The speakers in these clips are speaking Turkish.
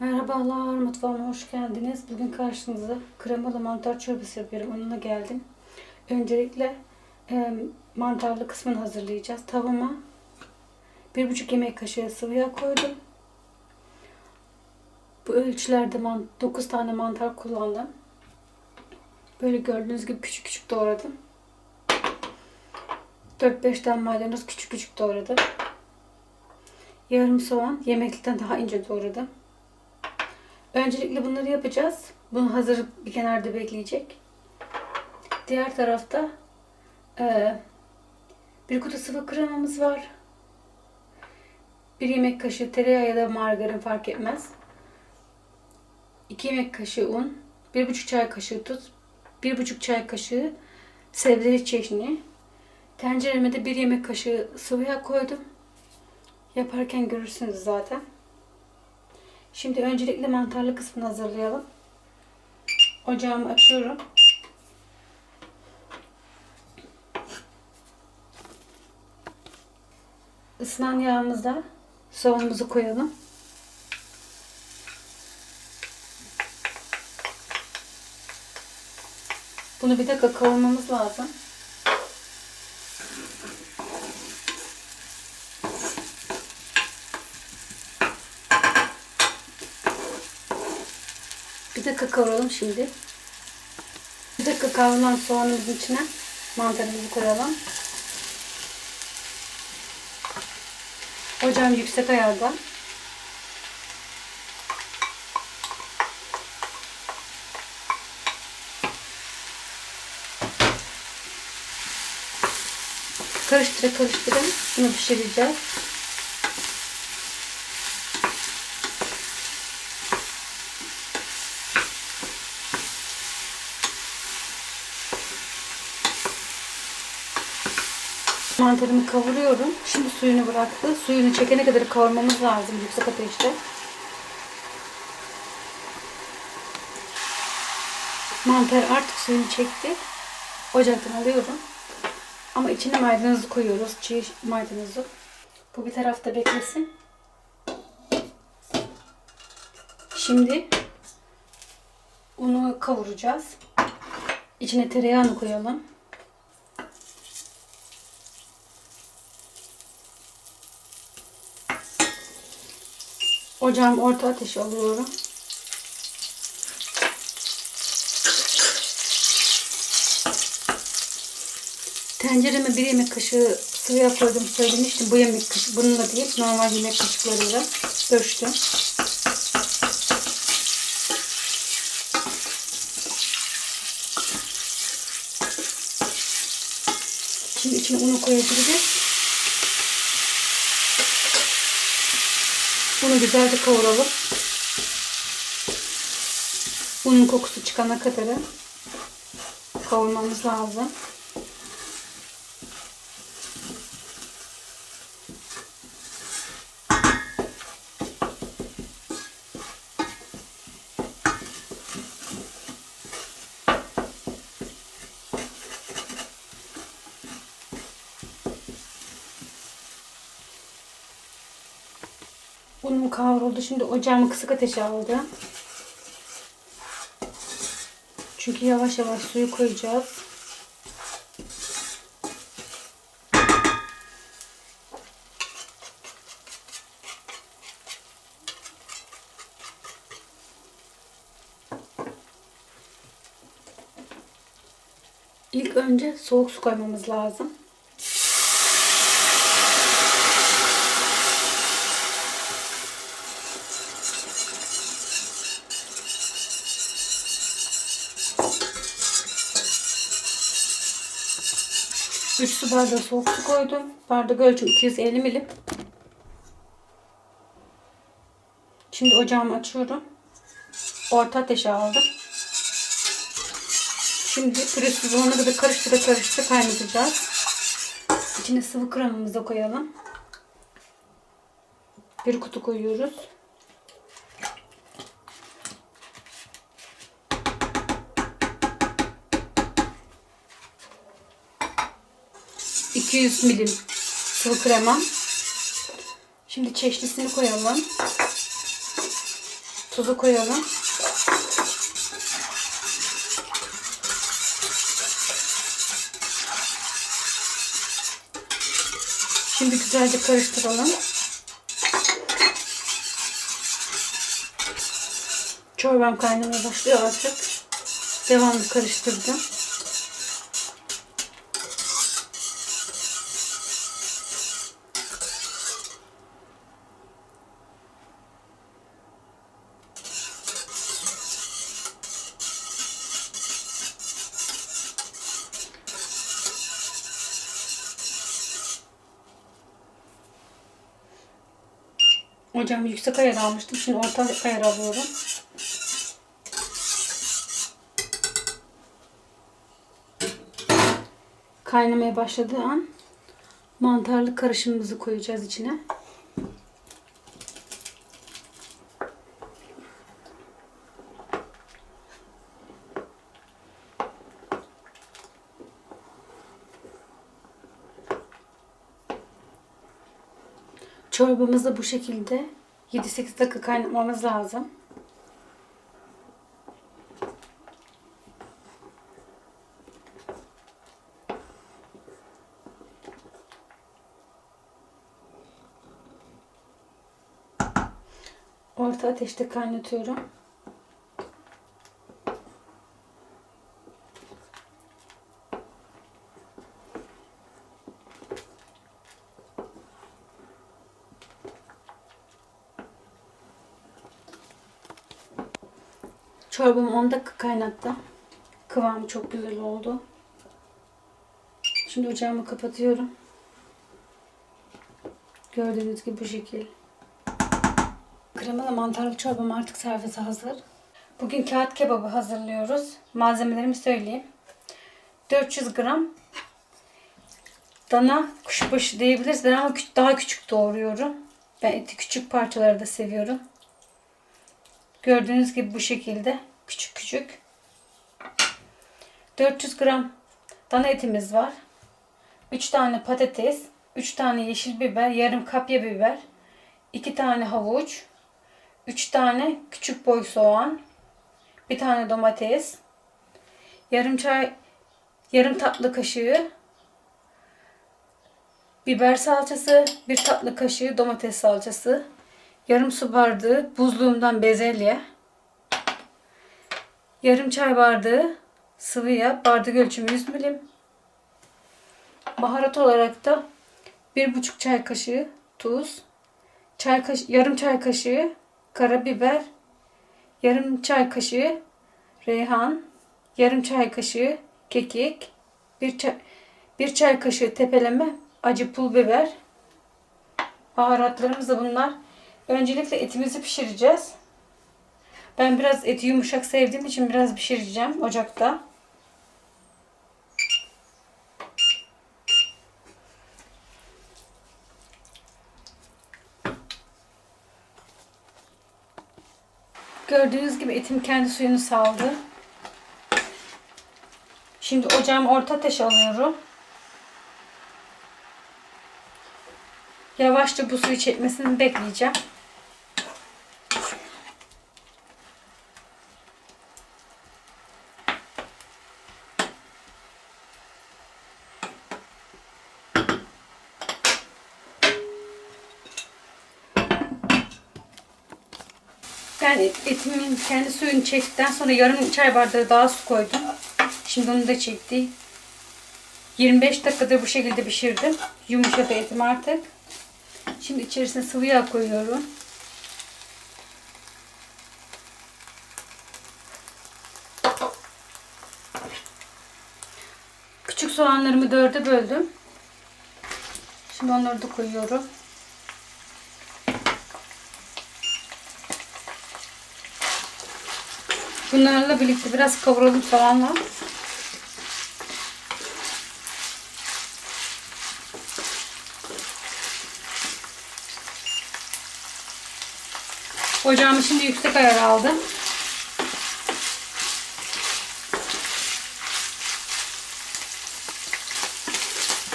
Merhabalar, mutfağıma hoş geldiniz. Bugün karşınızda kremalı mantar çorbası yapıyorum. Onunla geldim. Öncelikle e, mantarlı kısmını hazırlayacağız. Tavama 1,5 yemek kaşığı sıvı yağ koydum. Bu ölçülerde man 9 tane mantar kullandım. Böyle gördüğünüz gibi küçük küçük doğradım. 4-5 tane maydanoz küçük küçük doğradım. Yarım soğan yemeklikten daha ince doğradım. Öncelikle bunları yapacağız. Bunu hazır bir kenarda bekleyecek. Diğer tarafta e, bir kutu sıvı kremamız var. Bir yemek kaşığı tereyağı ya da margarin fark etmez. 2 yemek kaşığı un, 1,5 çay kaşığı tuz, 1,5 çay kaşığı sebzeli çeşni. Tencereme de 1 yemek kaşığı sıvı yağ koydum. Yaparken görürsünüz zaten. Şimdi öncelikle mantarlı kısmını hazırlayalım. Ocağımı açıyorum. Isınan yağımızda soğanımızı koyalım. Bunu bir dakika kavurmamız lazım. Bir dakika kavuralım şimdi. Bir dakika kavrulan soğanımızın içine mantarımızı koyalım. Ocağım yüksek ayarda. Karıştıra karıştıra bunu pişireceğiz. Mantarımı kavuruyorum. Şimdi suyunu bıraktı. Suyunu çekene kadar kavurmamız lazım yüksek ateşte. Mantar artık suyunu çekti. Ocaktan alıyorum. Ama içine maydanozu koyuyoruz. Çiğ maydanozu. Bu bir tarafta beklesin. Şimdi unu kavuracağız. İçine tereyağını koyalım. Ocağım orta ateşe alıyorum. Tencereme bir yemek kaşığı sıvı yağ koydum söylemiştim. Bu yemek kaşığı bununla değil normal yemek kaşıklarıyla ölçtüm. Şimdi içine unu koyabiliriz. Güzelce kavuralım. Unun kokusu çıkana kadar kavurmamız lazım. Unum kavruldu. Şimdi ocağımı kısık ateşe aldım. Çünkü yavaş yavaş suyu koyacağız. İlk önce soğuk su koymamız lazım. Üç su bardağı soğuk su koydum. Bardak ölçüm 250 milim. Şimdi ocağımı açıyorum. Orta ateşe aldım. Şimdi pürüzsüz olana kadar karıştıra karıştıra kaynatacağız. İçine sıvı kremamızı koyalım. Bir kutu koyuyoruz. ...200 milim sıvı krema. Şimdi çeşnisini koyalım. Tuzu koyalım. Şimdi güzelce karıştıralım. Çorbam kaynamaya başlıyor artık. Devamlı karıştırdım. Hocam yüksek ayar almıştım. Şimdi orta ayar alıyorum. Kaynamaya başladığı an mantarlı karışımımızı koyacağız içine. Çorbamızı bu şekilde 7-8 dakika kaynatmamız lazım. Orta ateşte kaynatıyorum. Çorbamı 10 dakika kaynattım. Kıvamı çok güzel oldu. Şimdi ocağımı kapatıyorum. Gördüğünüz gibi bu şekil. Kremalı mantarlı çorbam artık servise hazır. Bugün kağıt kebabı hazırlıyoruz. Malzemelerimi söyleyeyim. 400 gram dana kuşbaşı diyebilirsiniz ama küç- daha küçük doğruyorum. Ben eti küçük parçaları da seviyorum. Gördüğünüz gibi bu şekilde küçük küçük. 400 gram dana etimiz var. 3 tane patates, 3 tane yeşil biber, yarım kapya biber, 2 tane havuç, 3 tane küçük boy soğan, bir tane domates, yarım çay yarım tatlı kaşığı biber salçası, bir tatlı kaşığı domates salçası, yarım su bardağı buzluğumdan bezelye, yarım çay bardağı sıvı yağ, bardak ölçümü 100 milim. Baharat olarak da bir buçuk çay kaşığı tuz, çay kaş yarım çay kaşığı karabiber, yarım çay kaşığı reyhan, yarım çay kaşığı kekik, bir çay, bir çay kaşığı tepeleme acı pul biber. Baharatlarımız da bunlar. Öncelikle etimizi pişireceğiz. Ben biraz eti yumuşak sevdiğim için biraz pişireceğim ocakta. Gördüğünüz gibi etim kendi suyunu saldı. Şimdi ocağımı orta ateş alıyorum. Yavaşça bu suyu çekmesini bekleyeceğim. Ben etimin kendi suyunu çektikten sonra yarım çay bardağı daha su koydum. Şimdi onu da çekti. 25 dakikadır bu şekilde pişirdim. Yumuşadı etim artık. Şimdi içerisine sıvı yağ koyuyorum. Küçük soğanlarımı dörde böldüm. Şimdi onları da koyuyorum. Bunlarla birlikte biraz kavuralım soğanla. Ocağımı şimdi yüksek ayar aldım.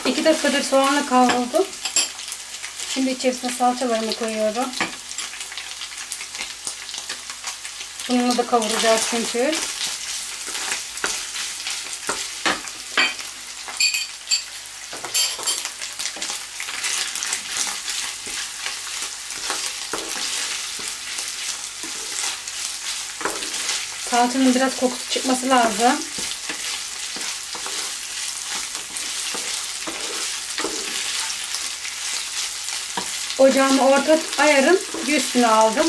İki dakikadır soğanla kavruldu. Şimdi içerisine salçalarımı koyuyorum. Bununla da kavuracağız çünkü. Salçanın biraz kokusu çıkması lazım. Ocağımı orta ayarın bir üstüne aldım.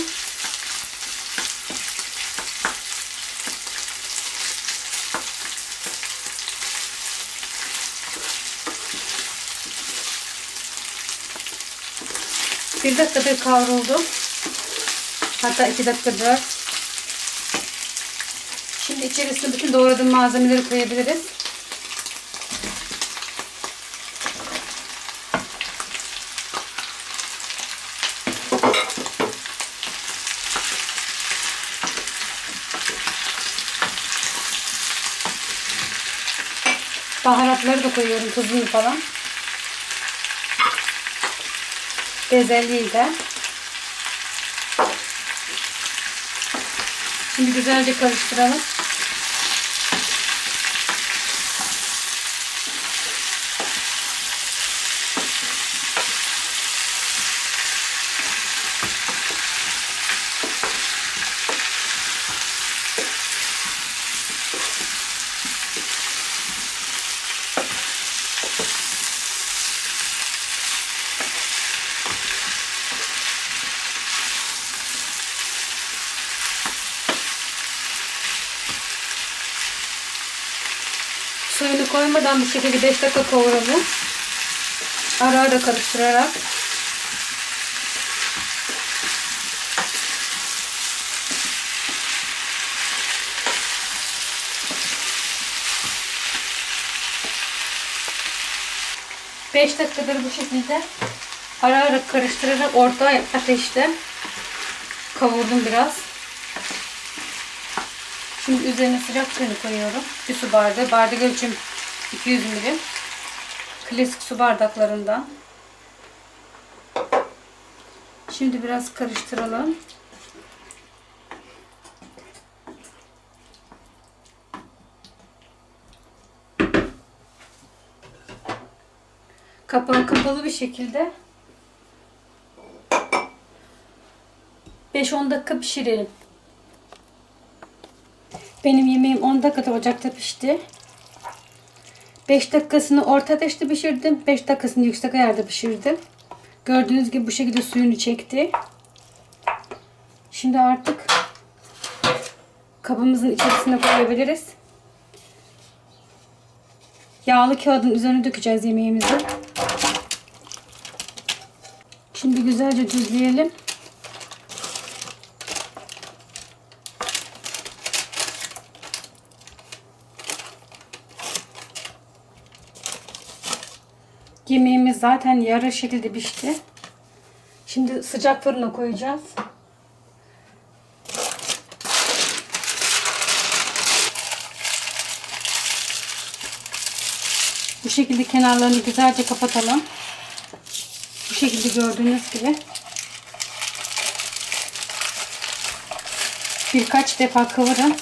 Bir dakikadır kavruldu. Hatta iki dakikadır. Şimdi içerisine bütün doğradığım malzemeleri koyabiliriz. Baharatları da koyuyorum tuzunu falan. Bezelyeyi de. Şimdi güzelce karıştıralım. Koymadan bu şekilde 5 dakika kavuralım. Ara ara karıştırarak. Beş dakikadır bu şekilde ara ara karıştırarak orta ateşte kavurdum biraz. Şimdi üzerine sıcak suyunu koyuyorum. Bir su bardağı. Bardak ölçüm 200 milim. Klasik su bardaklarından. Şimdi biraz karıştıralım. Kapağı kapalı bir şekilde 5-10 dakika pişirelim. Benim yemeğim 10 dakikada ocakta pişti. 5 dakikasını orta ateşte pişirdim. 5 dakikasını yüksek ayarda pişirdim. Gördüğünüz gibi bu şekilde suyunu çekti. Şimdi artık kabımızın içerisine koyabiliriz. Yağlı kağıdın üzerine dökeceğiz yemeğimizi. Şimdi güzelce düzleyelim. Yemeğimiz zaten yarı şekilde pişti. Şimdi sıcak fırına koyacağız. Bu şekilde kenarlarını güzelce kapatalım. Bu şekilde gördüğünüz gibi. Birkaç defa kıvırın.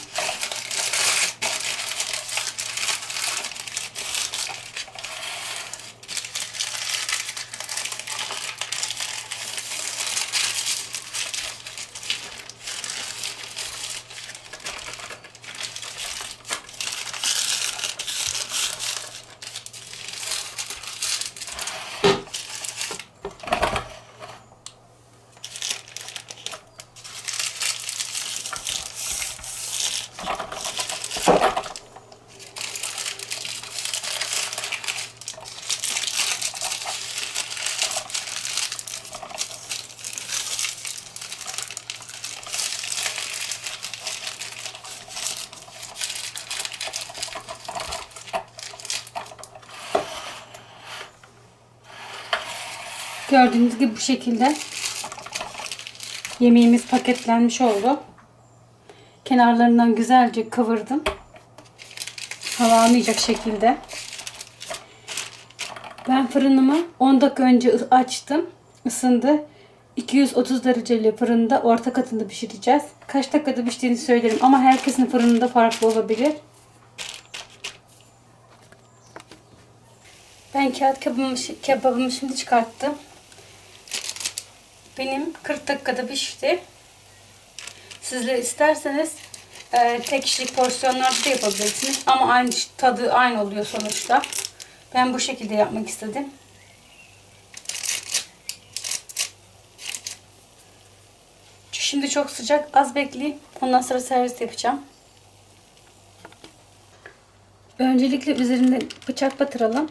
Gördüğünüz gibi bu şekilde yemeğimiz paketlenmiş oldu. Kenarlarından güzelce kıvırdım. Hava almayacak şekilde. Ben fırınımı 10 dakika önce açtım. Isındı. 230 dereceli fırında orta katında pişireceğiz. Kaç dakikada piştiğini söylerim ama herkesin fırınında farklı olabilir. Ben kağıt kebabımı, kebabımı şimdi çıkarttım. Benim 40 dakikada pişti. Sizler isterseniz e, tek kişilik porsiyonlarda da yapabilirsiniz. Ama aynı tadı aynı oluyor sonuçta. Ben bu şekilde yapmak istedim. Şimdi çok sıcak. Az bekleyeyim. Ondan sonra servis yapacağım. Öncelikle üzerine bıçak batıralım.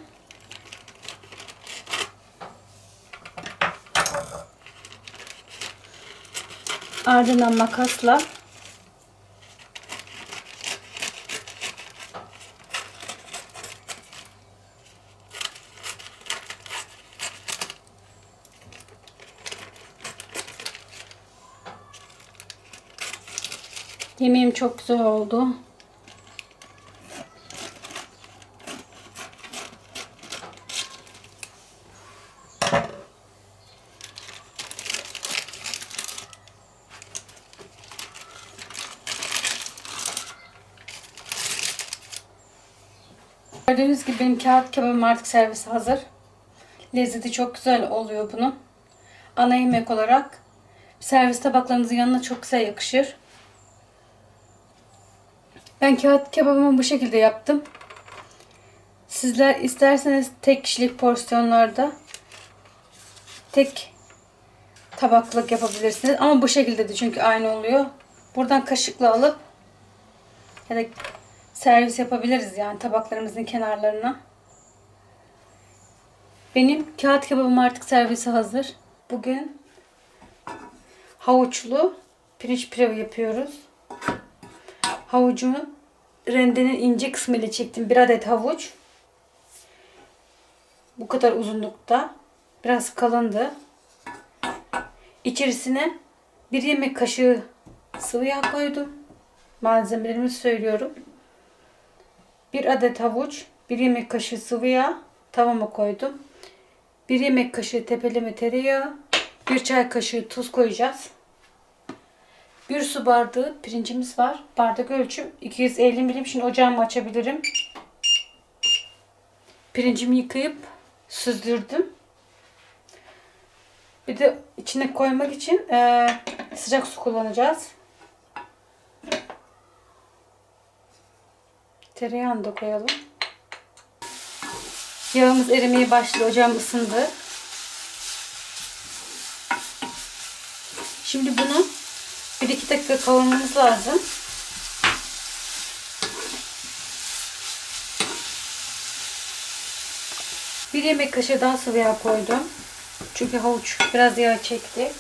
Ardından makasla Yemeğim çok güzel oldu. Gördüğünüz gibi benim kağıt kebabım artık servise hazır. Lezzeti çok güzel oluyor bunun. Ana yemek olarak servis tabaklarınızın yanına çok güzel yakışır. Ben kağıt kebabımı bu şekilde yaptım. Sizler isterseniz tek kişilik porsiyonlarda tek tabaklık yapabilirsiniz. Ama bu şekilde de çünkü aynı oluyor. Buradan kaşıkla alıp ya da servis yapabiliriz yani tabaklarımızın kenarlarına. Benim kağıt kebabım artık servise hazır. Bugün havuçlu pirinç pilavı yapıyoruz. Havucumu rendenin ince kısmıyla çektim. Bir adet havuç. Bu kadar uzunlukta. Biraz kalındı. İçerisine bir yemek kaşığı sıvı yağ koydum. Malzemelerimi söylüyorum. Bir adet havuç, bir yemek kaşığı sıvı yağ tavama koydum. Bir yemek kaşığı tepeleme tereyağı, bir çay kaşığı tuz koyacağız. Bir su bardağı pirincimiz var. Bardak ölçüm 250 milim. Şimdi ocağımı açabilirim. Pirincimi yıkayıp süzdürdüm. Bir de içine koymak için e, sıcak su kullanacağız. Tereyağını da koyalım. Yağımız erimeye başladı. Ocağım ısındı. Şimdi bunu 1-2 dakika kavurmamız lazım. Bir yemek kaşığı daha sıvı yağ koydum. Çünkü havuç biraz yağ çekti.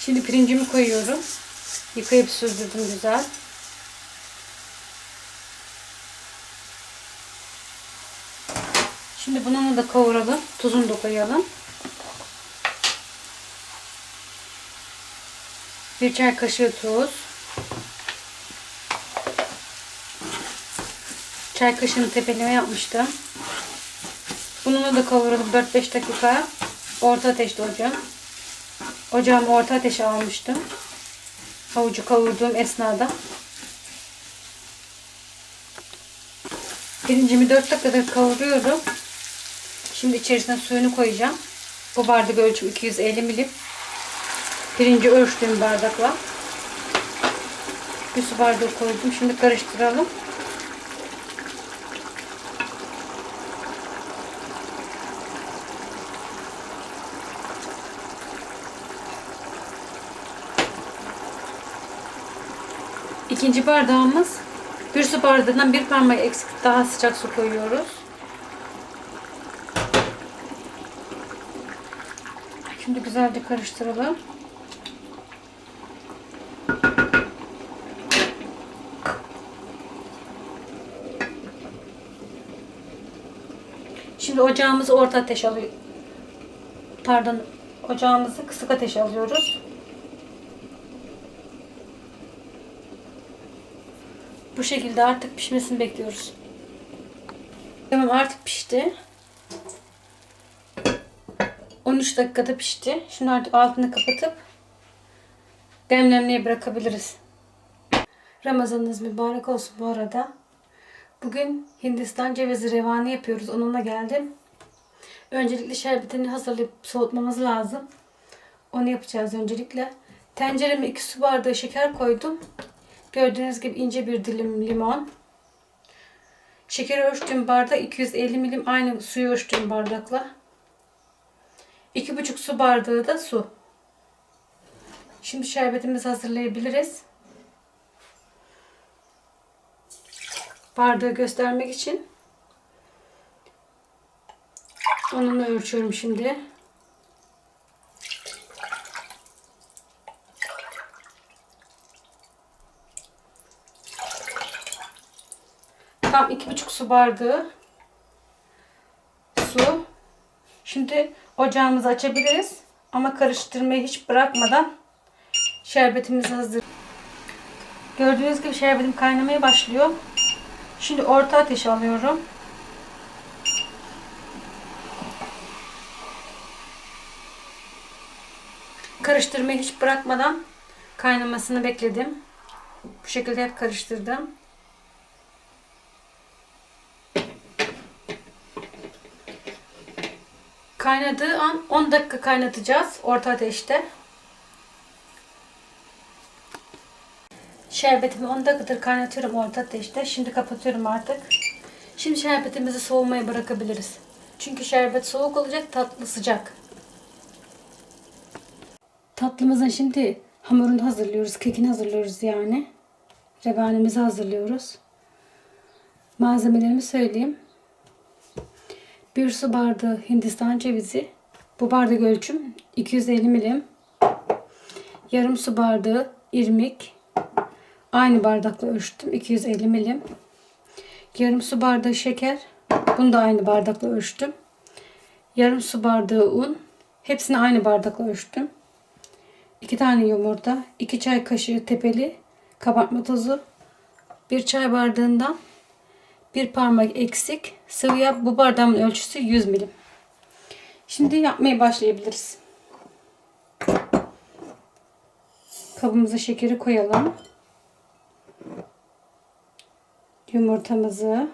Şimdi pirincimi koyuyorum. Yıkayıp süzdürdüm güzel. Şimdi bunu da kavuralım. Tuzunu da koyalım. Bir çay kaşığı tuz. Çay kaşığını tepeleme yapmıştım. Bununla da kavuralım 4-5 dakika. Orta ateşte ocağım. Ocağımı orta ateşe almıştım. Havucu kavurduğum esnada. Pirincimi 4 dakikadır kavuruyorum. Şimdi içerisine suyunu koyacağım. Bu bardak ölçüm 250 milim. Pirinci ölçtüğüm bardakla. Bir su bardağı koydum. Şimdi karıştıralım. İkinci bardağımız bir su bardağından bir parmak eksik daha sıcak su koyuyoruz. Şimdi güzelce karıştıralım. Şimdi ocağımızı orta ateş alıyor. Pardon, ocağımızı kısık ateş alıyoruz. Bu şekilde artık pişmesini bekliyoruz. Tamam artık pişti. 10 13 dakikada pişti. Şimdi artık altını kapatıp demlenmeye bırakabiliriz. Ramazanınız mübarek olsun bu arada. Bugün Hindistan cevizi revani yapıyoruz. Onunla geldim. Öncelikle şerbetini hazırlayıp soğutmamız lazım. Onu yapacağız öncelikle. Tencereme 2 su bardağı şeker koydum. Gördüğünüz gibi ince bir dilim limon. Şeker ölçtüğüm bardak 250 milim aynı suyu ölçtüğüm bardakla. 2,5 su bardağı da su. Şimdi şerbetimizi hazırlayabiliriz. Bardağı göstermek için onunla ölçüyorum şimdi. Tam iki buçuk su bardağı su. Şimdi ocağımızı açabiliriz. Ama karıştırmayı hiç bırakmadan şerbetimiz hazır. Gördüğünüz gibi şerbetim kaynamaya başlıyor. Şimdi orta ateş alıyorum. Karıştırmayı hiç bırakmadan kaynamasını bekledim. Bu şekilde hep karıştırdım. Kaynadığı an 10 dakika kaynatacağız orta ateşte. Şerbetimi 10 dakikadır kaynatıyorum orta ateşte. Şimdi kapatıyorum artık. Şimdi şerbetimizi soğumaya bırakabiliriz. Çünkü şerbet soğuk olacak, tatlı sıcak. Tatlımızın şimdi hamurunu hazırlıyoruz, kekini hazırlıyoruz yani. Revanemizi hazırlıyoruz. Malzemelerimi söyleyeyim. 1 su bardağı Hindistan cevizi. Bu bardak ölçüm 250 milim. Yarım su bardağı irmik. Aynı bardakla ölçtüm. 250 milim. Yarım su bardağı şeker. Bunu da aynı bardakla ölçtüm. Yarım su bardağı un. Hepsini aynı bardakla ölçtüm. 2 tane yumurta. 2 çay kaşığı tepeli kabartma tozu. 1 çay bardağından bir parmak eksik sıvı yağ. Bu bardağın ölçüsü 100 milim. Şimdi yapmaya başlayabiliriz. Kabımıza şekeri koyalım. Yumurtamızı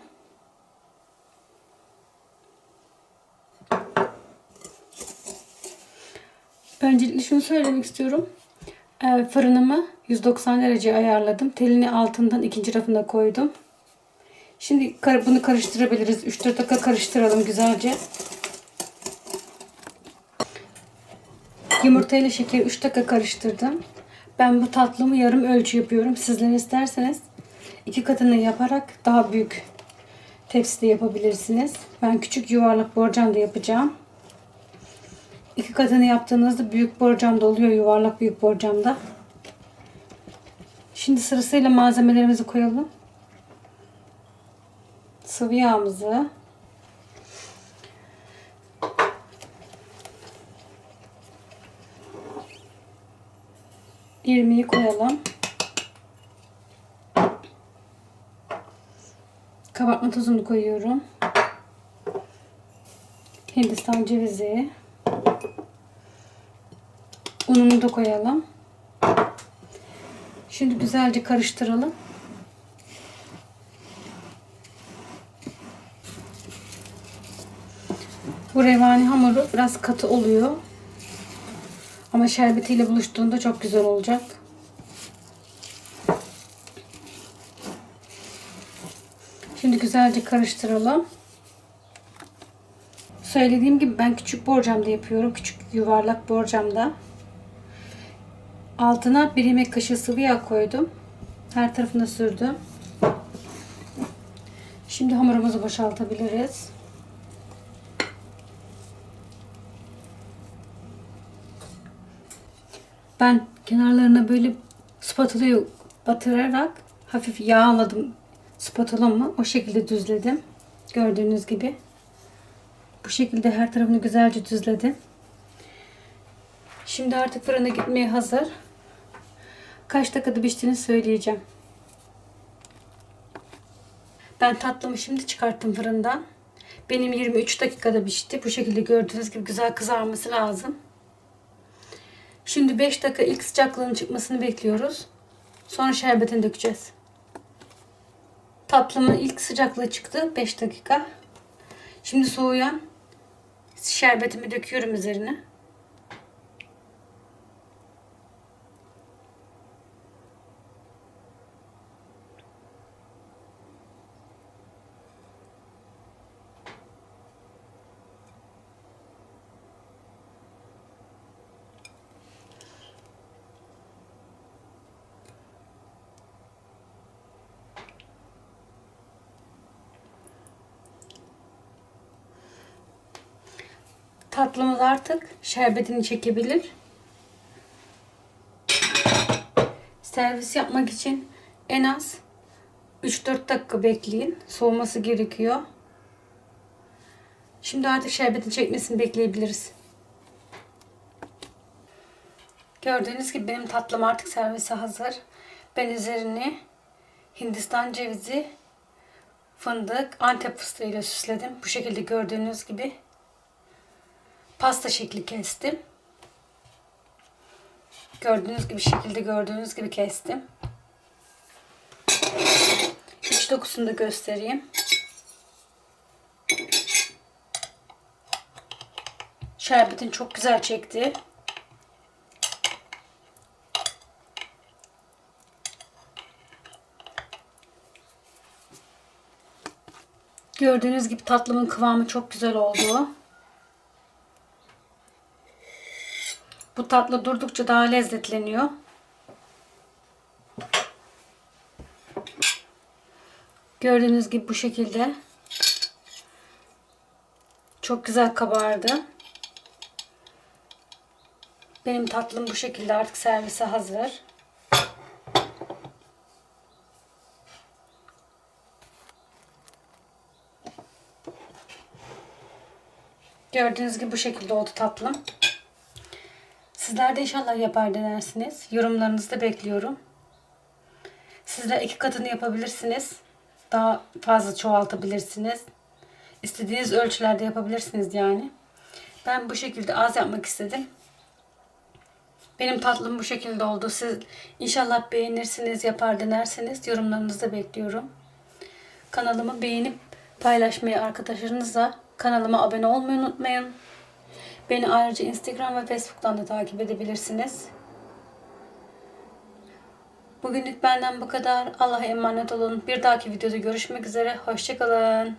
Öncelikle şunu söylemek istiyorum. Ee, fırınımı 190 derece ayarladım. Telini altından ikinci rafına koydum. Şimdi bunu karıştırabiliriz. 3-4 dakika karıştıralım güzelce. Yumurta ile şekeri 3 dakika karıştırdım. Ben bu tatlımı yarım ölçü yapıyorum. Sizler isterseniz iki katını yaparak daha büyük tepside yapabilirsiniz. Ben küçük yuvarlak borcamda yapacağım. İki katını yaptığınızda büyük borcamda oluyor. Yuvarlak büyük borcamda. Şimdi sırasıyla malzemelerimizi koyalım sıvı yağımızı irmiği koyalım. Kabartma tozunu koyuyorum. Hindistan cevizi. Ununu da koyalım. Şimdi güzelce karıştıralım. Revani hamuru biraz katı oluyor. Ama şerbetiyle buluştuğunda çok güzel olacak. Şimdi güzelce karıştıralım. Söylediğim gibi ben küçük borcamda yapıyorum. Küçük yuvarlak borcamda. Altına bir yemek kaşığı sıvı yağ koydum. Her tarafına sürdüm. Şimdi hamurumuzu boşaltabiliriz. Ben kenarlarına böyle spatulayı batırarak hafif yağladım spatulamı. O şekilde düzledim. Gördüğünüz gibi. Bu şekilde her tarafını güzelce düzledim. Şimdi artık fırına gitmeye hazır. Kaç dakikada piştiğini söyleyeceğim. Ben tatlımı şimdi çıkarttım fırından. Benim 23 dakikada pişti. Bu şekilde gördüğünüz gibi güzel kızarması lazım. Şimdi 5 dakika ilk sıcaklığının çıkmasını bekliyoruz. Sonra şerbetini dökeceğiz. Tatlımın ilk sıcaklığı çıktı. 5 dakika. Şimdi soğuyan şerbetimi döküyorum üzerine. Tatlımız artık şerbetini çekebilir. Servis yapmak için en az 3-4 dakika bekleyin. Soğuması gerekiyor. Şimdi artık şerbetin çekmesini bekleyebiliriz. Gördüğünüz gibi benim tatlım artık servise hazır. Ben üzerine Hindistan cevizi, fındık, antep fıstığı ile süsledim. Bu şekilde gördüğünüz gibi pasta şekli kestim. Gördüğünüz gibi şekilde gördüğünüz gibi kestim. İç dokusunu da göstereyim. Şerbetin çok güzel çekti. Gördüğünüz gibi tatlımın kıvamı çok güzel oldu. Bu tatlı durdukça daha lezzetleniyor. Gördüğünüz gibi bu şekilde. Çok güzel kabardı. Benim tatlım bu şekilde artık servise hazır. Gördüğünüz gibi bu şekilde oldu tatlım. Sizler de inşallah yapar denersiniz. Yorumlarınızı da bekliyorum. Sizler iki katını yapabilirsiniz. Daha fazla çoğaltabilirsiniz. İstediğiniz ölçülerde yapabilirsiniz yani. Ben bu şekilde az yapmak istedim. Benim tatlım bu şekilde oldu. Siz inşallah beğenirsiniz, yapar denersiniz. Yorumlarınızı da bekliyorum. Kanalımı beğenip paylaşmayı arkadaşlarınızla kanalıma abone olmayı unutmayın. Beni ayrıca Instagram ve Facebook'tan da takip edebilirsiniz. Bugünlük benden bu kadar. Allah'a emanet olun. Bir dahaki videoda görüşmek üzere. Hoşçakalın.